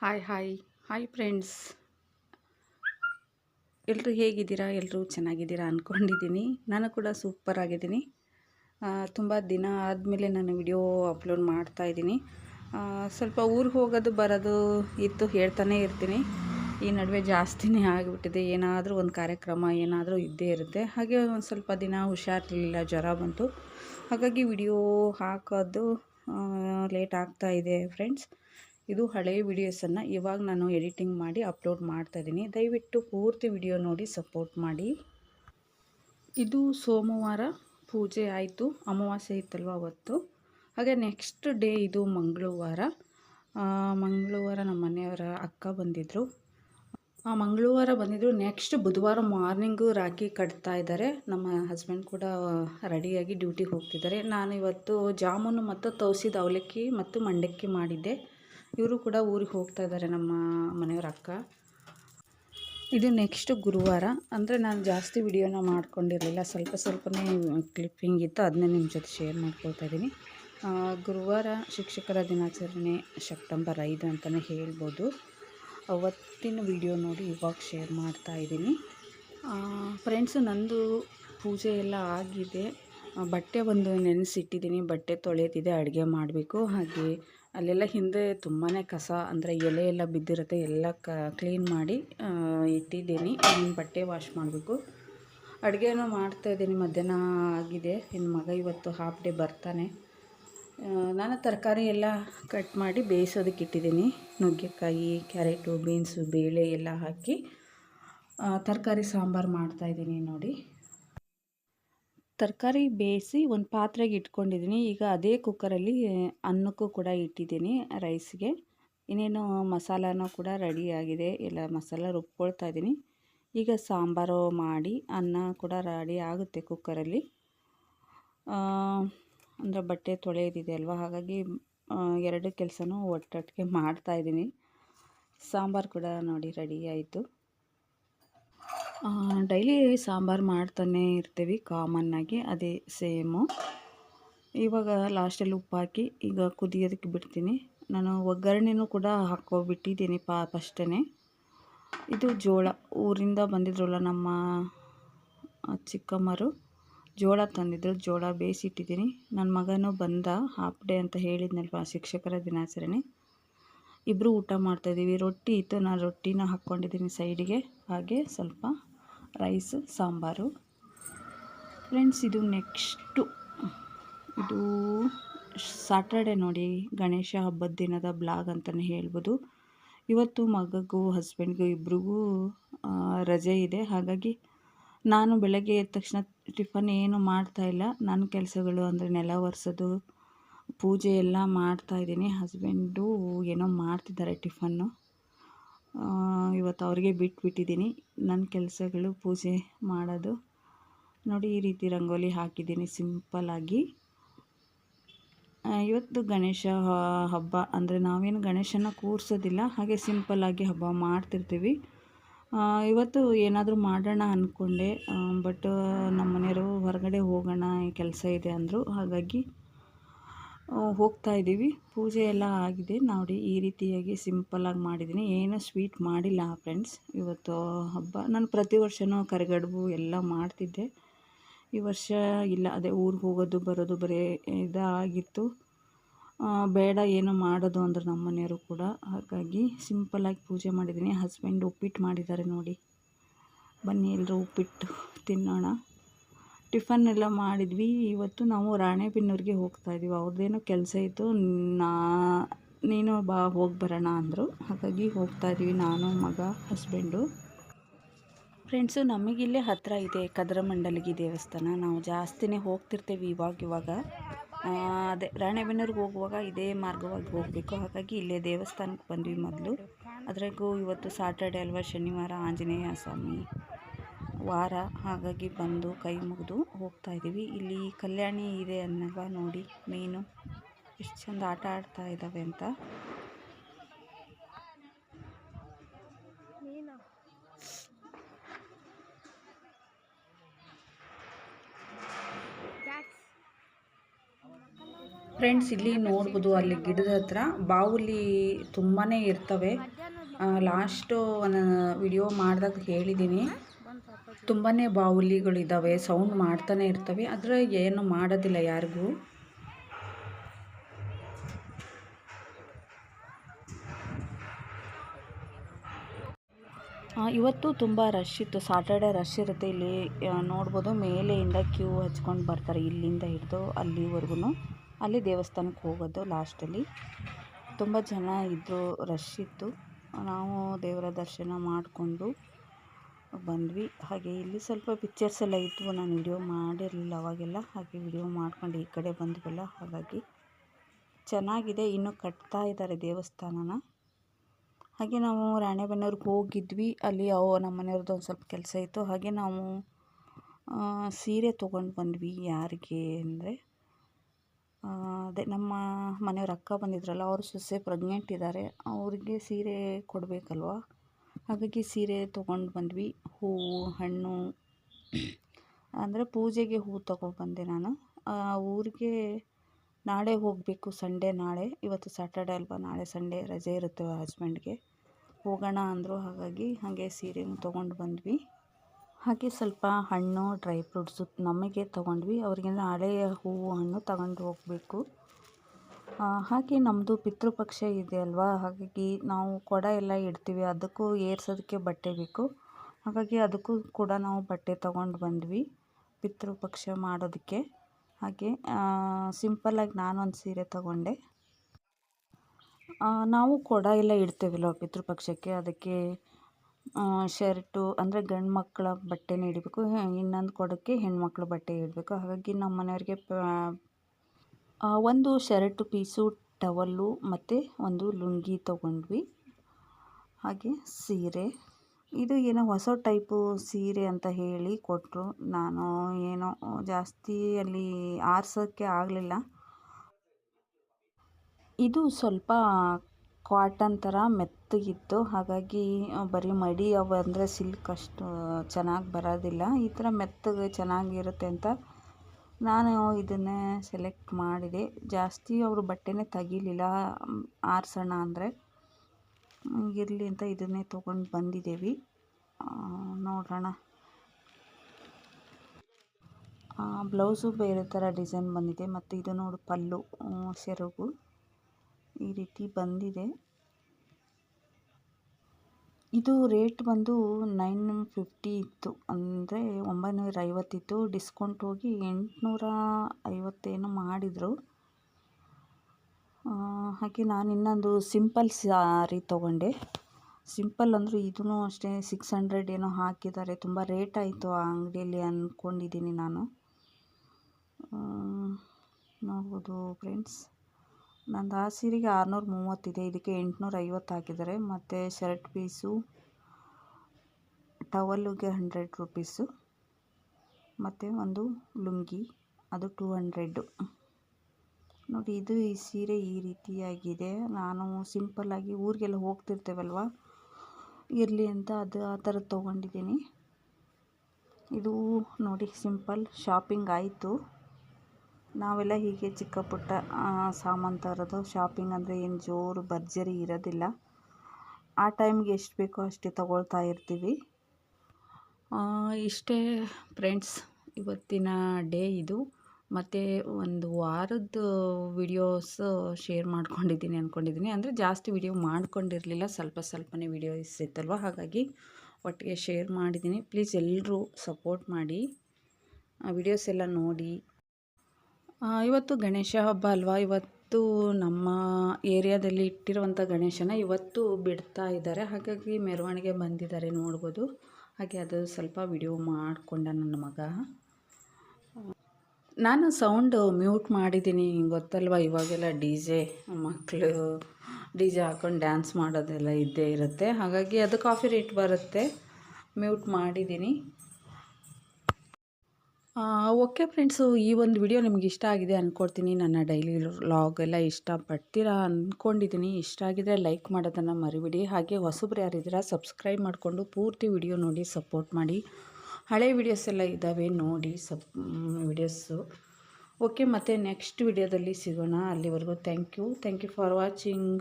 Hi hi hi friends ಎಲ್ಲರೂ ಹೇಗಿದ್ದೀರಾ? ಎಲ್ಲರೂ ಚೆನ್ನಾಗಿದ್ದೀರಾ ಅಂದ್ಕೊಂಡಿದ್ದೀನಿ ನಾನು ಕೂಡ ಸೂಪರ್ ಆಗಿದ್ದೀನಿ. ತುಂಬ ದಿನ ಆದಮೇಲೆ ನಾನು ವಿಡಿಯೋ ಅಪ್ಲೋಡ್ ಮಾಡ್ತಾಯಿದ್ದೀನಿ ಸ್ವಲ್ಪ ಊರಿಗೆ ಹೋಗೋದು ಬರೋದು ಇತ್ತು ಹೇಳ್ತಾನೆ ಇರ್ತೀನಿ. ಈ ನಡುವೆ ಜಾಸ್ತಿನೇ ಆಗಿಬಿಟ್ಟಿದೆ. ಏನಾದರೂ ಒಂದು ಕಾರ್ಯಕ್ರಮ ಏನಾದರೂ ಇದ್ದೇ ಇರುತ್ತೆ. ಹಾಗೆ ಒಂದು ಸ್ವಲ್ಪ ದಿನ ಹುಷಾರಿರಲಿಲ್ಲ, ಜ್ವರ ಬಂತು. ಹಾಗಾಗಿ ವಿಡಿಯೋ ಹಾಕೋದು ಲೇಟ್ ಆಗ್ತಾ ಇದೆ ಫ್ರೆಂಡ್ಸ್ ಇದು ಹಳೆಯ ವಿಡಿಯೋಸನ್ನು ಇವಾಗ ನಾನು ಎಡಿಟಿಂಗ್ ಮಾಡಿ ಅಪ್ಲೋಡ್ ಮಾಡ್ತಾಯಿದ್ದೀನಿ ದಯವಿಟ್ಟು ಪೂರ್ತಿ ವಿಡಿಯೋ ನೋಡಿ, ಸಪೋರ್ಟ್ ಮಾಡಿ. ಇದು ಸೋಮವಾರ ಪೂಜೆ ಆಯಿತು. ಅಮಾವಾಸ್ಯೆ ಇತ್ತಲ್ವ ಅವತ್ತು. ಹಾಗೆ ನೆಕ್ಸ್ಟ್ ಡೇ ಇದು ಮಂಗಳವಾರ. ಮಂಗಳವಾರ ನಮ್ಮ ಮನೆಯವರ ಅಕ್ಕ ಬಂದಿದ್ದರು ಆ, ಮಂಗಳವಾರ ಬಂದಿದ್ದರು ನೆಕ್ಸ್ಟ್ ಬುಧವಾರ ಮಾರ್ನಿಂಗು ರಾಖಿ ಕಟ್ತಾ ಇದ್ದಾರೆ. ನಮ್ಮ ಹಸ್ಬೆಂಡ್ ಕೂಡ ರೆಡಿಯಾಗಿ ಡ್ಯೂಟಿಗೆ ಹೋಗ್ತಿದ್ದಾರೆ. ನಾನು ಇವತ್ತು ಜಾಮೂನು ಮತ್ತು ತವಸಿದ ಅವಲಕ್ಕಿ ಮತ್ತು ಮಂಡಕ್ಕಿ ಮಾಡಿದ್ದೆ. ಇವರು ಕೂಡ ಊರಿಗೆ ಹೋಗ್ತಾ ಇದ್ದಾರೆ ನಮ್ಮ ಮನೆಯವ್ರ ಅಕ್ಕ. ಇದು ನೆಕ್ಸ್ಟ್ ಗುರುವಾರ. ಅಂದರೆ ನಾನು ಜಾಸ್ತಿ ವಿಡಿಯೋನ ಮಾಡ್ಕೊಂಡಿರಲಿಲ್ಲ. ಸ್ವಲ್ಪ ಸ್ವಲ್ಪನೇ ಕ್ಲಿಪ್ಪಿಂಗ್ ಇತ್ತು. ಅದನ್ನೇ ನಿಮ್ಮ ಜೊತೆ ಶೇರ್ ಮಾಡ್ಕೊಳ್ತಾ ಇದ್ದೀನಿ. ಗುರುವಾರ ಶಿಕ್ಷಕರ ದಿನಾಚರಣೆ ಸೆಪ್ಟೆಂಬರ್ ಐದು ಅಂತಲೇ ಹೇಳ್ಬೋದು. ಅವತ್ತಿನ ವಿಡಿಯೋ ನೋಡಿ ಇವಾಗ ಶೇರ್ ಮಾಡ್ತಾ ಇದ್ದೀನಿ. ಫ್ರೆಂಡ್ಸು ನಂದು ಪೂಜೆ ಎಲ್ಲ ಆಗಿದೆ. ಬಟ್ಟೆ ಒಂದು ನೆನೆಸಿಟ್ಟಿದ್ದೀನಿ. ಬಟ್ಟೆ ತೊಳೆಯೋದಿದೆ ಅಡುಗೆ ಮಾಡಬೇಕು. ಹಾಗೆ ಅಲ್ಲೆಲ್ಲ ಹಿಂದೆ ತುಂಬಾ ಕಸ ಅಂದರೆ ಎಲೆ ಎಲ್ಲ ಬಿದ್ದಿರುತ್ತೆ, ಎಲ್ಲ ಕ ಕ್ಲೀನ್ ಮಾಡಿ ಇಟ್ಟಿದ್ದೀನಿ. ಇನ್ನು ಬಟ್ಟೆ ವಾಶ್ ಮಾಡಬೇಕು. ಅಡುಗೆನೂ ಮಾಡ್ತಾಯಿದ್ದೀನಿ ಮಧ್ಯಾಹ್ನ ಆಗಿದೆ. ಇನ್ನು ಮಗ ಇವತ್ತು ಹಾಫ್ ಡೇ ಬರ್ತಾನೆ. ನಾನು ತರಕಾರಿ ಎಲ್ಲ ಕಟ್ ಮಾಡಿ ಬೇಯಿಸೋದಕ್ಕೆ ಇಟ್ಟಿದ್ದೀನಿ. ನುಗ್ಗೆಕಾಯಿ, ಕ್ಯಾರೆಟು, ಬೀನ್ಸು, ಬೇಳೆ ಎಲ್ಲ ಹಾಕಿ ತರಕಾರಿ ಸಾಂಬಾರು ಮಾಡ್ತಾಯಿದ್ದೀನಿ ನೋಡಿ. ತರಕಾರಿ ಬೇಯಿಸಿ ಒಂದು ಪಾತ್ರೆಗೆ ಇಟ್ಕೊಂಡಿದ್ದೀನಿ. ಈಗ ಅದೇ ಕುಕ್ಕರಲ್ಲಿ ಅನ್ನಕ್ಕೂ ಕೂಡ ಇಟ್ಟಿದ್ದೀನಿ ರೈಸ್ಗೆ. ಇನ್ನೇನು ಮಸಾಲನೂ ಕೂಡ ರೆಡಿಯಾಗಿದೆ ಎಲ್ಲ ಮಸಾಲ ರುಬ್ಕೊಳ್ತಾ ಇದ್ದೀನಿ. ಈಗ ಸಾಂಬಾರು ಮಾಡಿ, ಅನ್ನ ಕೂಡ ರೆಡಿ ಆಗುತ್ತೆ ಕುಕ್ಕರಲ್ಲಿ. ಅಂದರೆ ಬಟ್ಟೆ ತೊಳೆಯೋದಿದೆ ಅಲ್ವಾ? ಹಾಗಾಗಿ ಎರಡು ಕೆಲಸನೂ ಒಟ್ಟೊಟ್ಟಿಗೆ ಮಾಡ್ತಾಯಿದ್ದೀನಿ ಸಾಂಬಾರು ಕೂಡ ನೋಡಿ ರೆಡಿ ಆಯಿತು. ಡೈಲಿ ಸಾಂಬಾರು ಮಾಡ್ತಾನೆ ಇರ್ತೀವಿ ಕಾಮನ್ನಾಗಿ ಅದೇ ಸೇಮು. ಇವಾಗ ಲಾಸ್ಟಲ್ಲಿ ಉಪ್ಪು ಹಾಕಿ ಈಗ ಕುದಿಯೋದಕ್ಕೆ ಬಿಡ್ತೀನಿ. ನಾನು ಒಗ್ಗರಣೆನೂ ಕೂಡ ಹಾಕ್ಕೊಬಿಟ್ಟಿದ್ದೀನಿ ಪಾ ಫಸ್ಟೇ ಇದು ಜೋಳ, ಊರಿಂದ ಬಂದಿದ್ರಲ್ಲ ನಮ್ಮ ಚಿಕ್ಕಮ್ಮರು, ಜೋಳ ತಂದಿದ್ರು, ಜೋಳ ಬೇಯಿಸಿಟ್ಟಿದ್ದೀನಿ. ನನ್ನ ಮಗನೂ ಬಂದ, ಹಾಫ್ ಡೇ ಅಂತ ಹೇಳಿದ್ನಲ್ವ ಶಿಕ್ಷಕರ ದಿನಾಚರಣೆ. ಇಬ್ಬರು ಊಟ ಮಾಡ್ತಾಯಿದ್ದೀವಿ. ರೊಟ್ಟಿ ಇತ್ತು. ನಾನು ರೊಟ್ಟಿನ ಹಾಕ್ಕೊಂಡಿದ್ದೀನಿ ಸೈಡಿಗೆ. ಹಾಗೆ ಸ್ವಲ್ಪ ರೈಸ್, ಸಾಂಬಾರು. ಫ್ರೆಂಡ್ಸ್, ಇದು ನೆಕ್ಸ್ಟು. ಇದು ಸಾಟರ್ಡೆ ನೋಡಿ, ಗಣೇಶ ಹಬ್ಬದ ದಿನದ ಬ್ಲಾಗ್ ಅಂತಲೇ ಹೇಳ್ಬೋದು. ಇವತ್ತು ಮಗಗೂ, ಹಸ್ಬೆಂಡ್ಗೂ ಇಬ್ರಿಗೂ ರಜೆ ಇದೆ. ಹಾಗಾಗಿ ನಾನು ಬೆಳಗ್ಗೆ ಎದ್ದ ತಕ್ಷಣ ಟಿಫನ್ ಏನು ಮಾಡ್ತಾಯಿಲ್ಲ ನನ್ನ ಕೆಲಸಗಳು ಅಂದರೆ ನೆಲ ಒರೆಸೋದು ಪೂಜೆ ಎಲ್ಲ ಮಾಡ್ತಾಯಿದ್ದೀನಿ ಹಸ್ಬೆಂಡು ಏನೋ ಮಾಡ್ತಿದ್ದಾರೆ ಟಿಫನ್ನು. ಇವತ್ತು ಅವ್ರಿಗೆ ಬಿಟ್ಬಿಟ್ಟಿದ್ದೀನಿ. ನನ್ನ ಕೆಲಸಗಳು ಪೂಜೆ ಮಾಡೋದು. ನೋಡಿ, ಈ ರೀತಿ ರಂಗೋಲಿ ಹಾಕಿದ್ದೀನಿ ಸಿಂಪಲ್ಲಾಗಿ ಇವತ್ತು ಗಣೇಶ ಹಬ್ಬ. ಅಂದರೆ ನಾವೇನು ಗಣೇಶನ ಕೂರಿಸೋದಿಲ್ಲ, ಹಾಗೆ ಸಿಂಪಲ್ಲಾಗಿ ಹಬ್ಬ ಮಾಡ್ತಿರ್ತೀವಿ. ಇವತ್ತು ಏನಾದರೂ ಮಾಡೋಣ ಅಂದ್ಕೊಂಡೆ ಬಟ್ ನಮ್ಮ ಮನೆಯವರು ಹೊರಗಡೆ ಹೋಗೋಣ ಕೆಲಸ ಇದೆ ಅಂದರು. ಹಾಗಾಗಿ ಹೋಗ್ತಾ ಇದ್ದೀವಿ. ಪೂಜೆ ಎಲ್ಲ ಆಗಿದೆ. ನೋಡಿ, ಈ ರೀತಿಯಾಗಿ ಸಿಂಪಲ್ಲಾಗಿ ಮಾಡಿದ್ದೀನಿ. ಏನೂ ಸ್ವೀಟ್ ಮಾಡಿಲ್ಲ ಫ್ರೆಂಡ್ಸ್ ಇವತ್ತು ಹಬ್ಬ. ನಾನು ಪ್ರತಿ ವರ್ಷವೂ ಕರಿಗಡುಬು ಎಲ್ಲ ಮಾಡ್ತಿದ್ದೆ. ಈ ವರ್ಷ ಇಲ್ಲ. ಅದೇ ಊರಿಗೆ ಹೋಗೋದು, ಬರೋದು ಬರೀ ಇದಾಗಿತ್ತು. ಬೇಡ ಏನು ಮಾಡೋದು ಅಂದ್ರೆ ನಮ್ಮ ಮನೆಯವರು ಕೂಡ. ಹಾಗಾಗಿ ಸಿಂಪಲ್ಲಾಗಿ ಪೂಜೆ ಮಾಡಿದ್ದೀನಿ. ಹಸ್ಬೆಂಡ್ ಉಪ್ಪಿಟ್ಟು ಮಾಡಿದ್ದಾರೆ ನೋಡಿ. ಬನ್ನಿ ಎಲ್ಲರೂ ಉಪ್ಪಿಟ್ಟು ತಿನ್ನೋಣ. ಟಿಫನ್ ಎಲ್ಲ ಮಾಡಿದ್ವಿ. ಇವತ್ತು ನಾವು ರಾಣೆಬೆನ್ನೂರಿಗೆ ಹೋಗ್ತಾ ಇದ್ದೀವಿ. ಅವ್ರದ್ದೇನೋ ಕೆಲಸ ಇತ್ತು. ನಾ, ನೀನು ಬಾ, ಹೋಗಿ ಬರೋಣ ಅಂದರು. ಹಾಗಾಗಿ ಹೋಗ್ತಾ ಇದ್ದೀವಿ. ನಾನು, ಮಗ, ಹಸ್ಬೆಂಡು. ಫ್ರೆಂಡ್ಸು ನಮಗಿಲ್ಲೇ ಹತ್ತಿರ ಇದೆ ಕದ್ರಮಂಡಲಿಗೆ ದೇವಸ್ಥಾನ. ನಾವು ಜಾಸ್ತಿನೇ ಹೋಗ್ತಿರ್ತೇವೆ ಇವಾಗ ಇವಾಗ. ಅದೇ, ರಾಣೆಬೆನ್ನೂರಿಗೆ ಹೋಗುವಾಗ ಇದೇ ಮಾರ್ಗವಾಗಿ ಹೋಗಬೇಕು. ಹಾಗಾಗಿ ಇಲ್ಲೇ ದೇವಸ್ಥಾನಕ್ಕೆ ಬಂದ್ವಿ ಮೊದಲು. ಅದ್ರಾಗೂ ಇವತ್ತು ಸಾಟರ್ಡೆ ಅಲ್ವಾ? ಶನಿವಾರ ಆಂಜನೇಯ ಸ್ವಾಮಿ. ವಾರ ಹಾಗಾಗಿ ಬಂದು ಕೈ ಮುಗಿದು ಹೋಗ್ತಾ ಇದ್ದೀವಿ. ಇಲ್ಲಿ ಕಲ್ಯಾಣಿ ಇದೆ ಅನ್ನಲ್ವ ನೋಡಿ ಮೀನು. ಎಷ್ಟು ಚಂದ ಆಟ ಆಡ್ತಾ ಇದ್ದಾವೆ ಅಂತ. ಫ್ರೆಂಡ್ಸ್ ಇಲ್ಲಿ ನೋಡ್ಬೋದು ಅಲ್ಲಿ ಗಿಡದ ಹತ್ರ ಬಾವುಲಿ ತುಂಬಾ ಇರ್ತವೆ. ಲಾಸ್ಟು ವಿಡಿಯೋ ಮಾಡಿದಾಗ ಹೇಳಿದ್ದೀನಿ ತುಂಬಾ ಬಾವುಲಿಗಳಿದ್ದಾವೆ ಸೌಂಡ್ ಮಾಡ್ತಾನೆ ಇರ್ತವೆ. ಆದರೆ ಏನು ಮಾಡೋದಿಲ್ಲ ಯಾರಿಗೂ. ಇವತ್ತು ತುಂಬ ರಶ್ ಇತ್ತು. ಸಾಟರ್ಡೆ ರಶ್ ಇರುತ್ತೆ. ಇಲ್ಲಿ ನೋಡ್ಬೋದು, ಮೇಲೆಯಿಂದ ಕ್ಯೂ ಹಚ್ಕೊಂಡು ಬರ್ತಾರೆ. ಇಲ್ಲಿಂದ ಹಿಡಿದು ಅಲ್ಲಿವರೆಗೂ ಅಲ್ಲಿ ದೇವಸ್ಥಾನಕ್ಕೆ ಹೋಗೋದು ಲಾಸ್ಟಲ್ಲಿ ತುಂಬ ಜನ ಇದ್ದರು ರಶ್ ಇತ್ತು. ನಾವು ದೇವರ ದರ್ಶನ ಮಾಡಿಕೊಂಡು ಬಂದ್ವಿ. ಹಾಗೆ ಇಲ್ಲಿ ಸ್ವಲ್ಪ ಪಿಕ್ಚರ್ಸ್ ಎಲ್ಲ ಇದ್ವು ನಾನು ವಿಡಿಯೋ ಮಾಡಿರಲಿಲ್ಲ ಅವಾಗೆಲ್ಲ. ಹಾಗೆ ವಿಡಿಯೋ ಮಾಡ್ಕೊಂಡು ಈ ಕಡೆ ಬಂದ್ವಲ್ಲ, ಹಾಗಾಗಿ ಚೆನ್ನಾಗಿದೆ. ಇನ್ನೂ ಕಟ್ತಾ ಇದ್ದಾರೆ ದೇವಸ್ಥಾನನ. ಹಾಗೆ ನಾವು ರಾಣೆಬೆನ್ನೂರಿಗೆ ಹೋಗಿದ್ವಿ. ಅಲ್ಲಿ ಅವು ನಮ್ಮ ಮನೆಯವ್ರದ್ದು ಒಂದು ಸ್ವಲ್ಪ ಕೆಲಸ ಇತ್ತು. ಹಾಗೆ ನಾವು ಸೀರೆ ತೊಗೊಂಡು ಬಂದ್ವಿ. ಯಾರಿಗೆ ಅಂದರೆ ಅದೇ ನಮ್ಮ ಮನೆಯವ್ರ ಅಕ್ಕ ಬಂದಿದ್ರಲ್ಲ, ಅವರು ಸೊಸೆ ಪ್ರೆಗ್ನೆಂಟ್ ಇದ್ದಾರೆ ಅವ್ರಿಗೆ ಸೀರೆ ಕೊಡಬೇಕಲ್ವ? ಹಾಗಾಗಿ ಸೀರೆ ತೊಗೊಂಡು ಬಂದ್ವಿ. ಹೂವು, ಹಣ್ಣು, ಅಂದರೆ ಪೂಜೆಗೆ ಹೂ ತೊಗೊಬಂದೆ ನಾನು. ಊರಿಗೆ ನಾಳೆ ಹೋಗಬೇಕು, ಸಂಡೇ ನಾಳೆ. ಇವತ್ತು ಸ್ಯಾಟರ್ಡೆ ಅಲ್ವಾ, ನಾಳೆ ಸಂಡೇ ರಜೆ ಇರುತ್ತೆ ಹಸ್ಬೆಂಡ್ಗೆ ಹೋಗೋಣ ಅಂದರು, ಹಾಗಾಗಿ ಹಾಗೆ ಸೀರೆನೂ ತೊಗೊಂಡು ಬಂದ್ವಿ. ಹಾಗೆ ಸ್ವಲ್ಪ ಹಣ್ಣು ಡ್ರೈ ಫ್ರೂಟ್ಸು ನಮಗೆ ತೊಗೊಂಡ್ವಿ. ಅವ್ರಿಗೆ ನಾಳೆ ಹೂವು, ಹಣ್ಣು ತಗೊಂಡು ಹೋಗಬೇಕು. ಹಾಗೆ ನಮ್ಮದು ಪಿತೃಪಕ್ಷ ಇದೆ ಅಲ್ವಾ? ಹಾಗಾಗಿ ನಾವು ಕೊಡ ಎಲ್ಲ ಇಡ್ತೀವಿ. ಅದಕ್ಕೂ ಏರ್ಸೋದಕ್ಕೆ ಬಟ್ಟೆ ಬೇಕು. ಹಾಗಾಗಿ ಅದಕ್ಕೂ ಕೂಡ ನಾವು ಬಟ್ಟೆ ತೊಗೊಂಡು ಬಂದ್ವಿ ಪಿತೃಪಕ್ಷ ಮಾಡೋದಕ್ಕೆ. ಹಾಗೆ ಸಿಂಪಲ್ಲಾಗಿ ನಾನೊಂದು ಸೀರೆ ತಗೊಂಡೆ. ನಾವು ಕೊಡ ಎಲ್ಲ ಇಡ್ತೇವಲ್ಲ ಪಿತೃಪಕ್ಷಕ್ಕೆ? ಅದಕ್ಕೆ ಶರ್ಟು, ಅಂದರೆ ಗಂಡು ಮಕ್ಕಳ ಬಟ್ಟೆನೇ ಇಡಬೇಕು. ಇನ್ನೊಂದು ಕೊಡಕ್ಕೆ ಹೆಣ್ಮಕ್ಳ ಬಟ್ಟೆ ಇಡಬೇಕು. ಹಾಗಾಗಿ ನಮ್ಮ ಮನೆಯವ್ರಿಗೆ ಒಂದು ಶರ್ಟ್ ಪೀಸು ಟವಲ್ಲು ಮತ್ತು ಒಂದು ಲುಂಗಿ ತೊಗೊಂಡ್ವಿ. ಹಾಗೆ ಸೀರೆ. ಇದು ಏನೋ ಹೊಸ ಟೈಪು ಸೀರೆ ಅಂತ ಹೇಳಿ ಕೊಟ್ಟರು ನಾನು ಏನೋ ಜಾಸ್ತಿ ಅಲ್ಲಿ ಆರಿಸೋಕ್ಕೆ ಆಗಲಿಲ್ಲ. ಇದು ಸ್ವಲ್ಪ ಕಾಟನ್ ಥರ ಮೆತ್ತಗಿತ್ತು. ಹಾಗಾಗಿ ಬರೀ ಮಡಿ ಅವು ಅಂದರೆ ಸಿಲ್ಕ್ ಅಷ್ಟು ಚೆನ್ನಾಗಿ ಬರೋದಿಲ್ಲ. ಈ ಥರ ಮೆತ್ತಗೆ ಚೆನ್ನಾಗಿರುತ್ತೆ ಅಂತ ನಾನು ಇದನ್ನೇ ಸೆಲೆಕ್ಟ್ ಮಾಡಿದೆ. ಜಾಸ್ತಿ ಅವರು ಬಟ್ಟೆನೇ ತೆಗಿಲಿಲ್ಲ. ಆರಿಸೋಣ ಅಂದರೆ. ಇರಲಿ ಅಂತ ಇದನ್ನೇ ತೊಗೊಂಡು ಬಂದಿದ್ದೀವಿ ನೋಡೋಣ. ಬ್ಲೌಸು ಬೇರೆ ಥರ ಡಿಸೈನ್ ಬಂದಿದೆ. ಮತ್ತು ಇದು ನೋಡು ಪಲ್ಲು ಸೆರಗು. ಈ ರೀತಿ ಬಂದಿದೆ. ಇದು ರೇಟ್ ಬಂದು ನೈನ್ ಫಿಫ್ಟಿ ಇತ್ತು. ಅಂದರೆ ಒಂಬೈನೂರ ಐವತ್ತಿತ್ತು ಡಿಸ್ಕೌಂಟ್ ಹೋಗಿ ಎಂಟುನೂರ ಐವತ್ತೇನು ಮಾಡಿದರು ಹಾಗೆ ನಾನು ಇನ್ನೊಂದು ಸಿಂಪಲ್ ಸಾರಿ ತೊಗೊಂಡೆ. ಸಿಂಪಲ್ ಅಂದರೂ ಇದೂ ಅಷ್ಟೇ ಸಿಕ್ಸ್ ಹಂಡ್ರೆಡ್ ಏನೋ ಹಾಕಿದ್ದಾರೆ. ತುಂಬ ರೇಟ್ ಆಯಿತು ಆ ಅಂಗಡಿಯಲ್ಲಿ ಅಂದ್ಕೊಂಡಿದ್ದೀನಿ ನಾನು. ನೋಡ್ಬೋದು ಫ್ರೆಂಡ್ಸ್. ನಂದು ಆ ಸೀರೆಗೆ ಆರುನೂರ ಮೂವತ್ತಿದೆ, ಇದಕ್ಕೆ ಎಂಟುನೂರ ಐವತ್ತು ಹಾಕಿದ್ದಾರೆ. ಮತ್ತು ಶರ್ಟ್ ಪೀಸು, ಟವಲ್ಗೆ ಹಂಡ್ರೆಡ್ ರುಪೀಸು. ಮತ್ತು ಒಂದು ಲುಂಗಿ, ಅದು ಟೂ ಹಂಡ್ರೆಡ್ಡು ನೋಡಿ, ಇದು ಈ ಸೀರೆ ಈ ರೀತಿಯಾಗಿದೆ. ನಾನು ಸಿಂಪಲ್ಲಾಗಿ ಊರಿಗೆಲ್ಲ ಹೋಗ್ತಿರ್ತೇವಲ್ವ? ಇರಲಿ ಅಂತ ಅದು ಆ ಥರ ತೊಗೊಂಡಿದ್ದೀನಿ. ಇದು ನೋಡಿ, ಸಿಂಪಲ್ ಶಾಪಿಂಗ್ ಆಯಿತು. ನಾವೆಲ್ಲ ಹೀಗೆ ಚಿಕ್ಕ ಪುಟ್ಟ ಸಾಮಾನು ತರೋದು ಶಾಪಿಂಗ್ ಅಂದರೆ ಏನು ಜೋರು ಭರ್ಜರಿ ಇರೋದಿಲ್ಲ. ಆ ಟೈಮ್ಗೆ ಎಷ್ಟು ಬೇಕೋ ಅಷ್ಟೇ ತಗೊಳ್ತಾ ಇರ್ತೀವಿ. ಇಷ್ಟೇ ಫ್ರೆಂಡ್ಸ್ ಇವತ್ತಿನ ಡೇ ಇದು. ಮತ್ತು ಒಂದು ವಾರದ ವಿಡಿಯೋಸ್ ಶೇರ್ ಮಾಡ್ಕೊಂಡಿದ್ದೀನಿ ಅಂದ್ಕೊಂಡಿದ್ದೀನಿ ಅಂದರೆ ಜಾಸ್ತಿ ವಿಡಿಯೋ ಮಾಡ್ಕೊಂಡಿರಲಿಲ್ಲ, ಸ್ವಲ್ಪ ಸ್ವಲ್ಪನೇ ವಿಡಿಯೋಸ್ ಇತ್ತಲ್ವ? ಹಾಗಾಗಿ ಒಟ್ಟಿಗೆ ಶೇರ್ ಮಾಡಿದ್ದೀನಿ. ಪ್ಲೀಸ್ ಎಲ್ಲರೂ ಸಪೋರ್ಟ್ ಮಾಡಿ. ವಿಡಿಯೋಸ್ ಎಲ್ಲ ನೋಡಿ. ಇವತ್ತು ಗಣೇಶ ಹಬ್ಬ ಅಲ್ವಾ? ಇವತ್ತು ನಮ್ಮ ಏರಿಯಾದಲ್ಲಿ ಇಟ್ಟಿರುವಂಥ ಗಣೇಶನ ಇವತ್ತು ಬಿಡ್ತಾ ಇದ್ದಾರೆ. ಹಾಗಾಗಿ ಮೆರವಣಿಗೆ ಬಂದಿದ್ದಾರೆ ನೋಡ್ಬೋದು. ಹಾಗೆ ಅದು ಸ್ವಲ್ಪ ವಿಡಿಯೋ ಮಾಡಿಕೊಂಡ ನನ್ನ ಮಗ. ನಾನು ಸೌಂಡ್ ಮ್ಯೂಟ್ ಮಾಡಿದ್ದೀನಿ. ಗೊತ್ತಲ್ವ? ಇವಾಗೆಲ್ಲ ಡಿ ಜೆ ಮಕ್ಕಳು ಡಿ ಜೆ ಹಾಕೊಂಡು ಡ್ಯಾನ್ಸ್ ಮಾಡೋದೆಲ್ಲ ಇದ್ದೇ ಇರುತ್ತೆ. ಹಾಗಾಗಿ ಅದು ಕಾಫಿ ರೇಟ್ ಬರುತ್ತೆ. ಮ್ಯೂಟ್ ಮಾಡಿದ್ದೀನಿ. ಓಕೆ ಫ್ರೆಂಡ್ಸು ಈ ಒಂದು ವಿಡಿಯೋ ನಿಮ್ಗೆ ಇಷ್ಟ ಆಗಿದೆ ಅಂದ್ಕೊಡ್ತೀನಿ ನನ್ನ ಡೈಲಿ ವ್ಲಾಗ್ ಎಲ್ಲ ಇಷ್ಟಪಡ್ತೀರಾ ಅಂದ್ಕೊಂಡಿದ್ದೀನಿ ಇಷ್ಟ ಆಗಿದ್ರೆ ಲೈಕ್ ಮಾಡೋದನ್ನು ಮರಿಬಿಡಿ. ಹಾಗೆ ಹೊಸಬ್ರು ಯಾರಿದ್ದೀರಾ ಸಬ್ಸ್ಕ್ರೈಬ್ ಮಾಡಿಕೊಂಡು ಪೂರ್ತಿ ವಿಡಿಯೋ ನೋಡಿ ಸಪೋರ್ಟ್ ಮಾಡಿ. ಹಳೆ ವಿಡಿಯೋಸ್ ಎಲ್ಲ ಇದ್ದಾವೆ, ನೋಡಿ ಸಪ್ ವಿಡಿಯೋಸು ಓಕೆ ಮತ್ತು ನೆಕ್ಸ್ಟ್ ವಿಡಿಯೋದಲ್ಲಿ ಸಿಗೋಣ. ಅಲ್ಲಿವರೆಗೂ thank you thank you for watching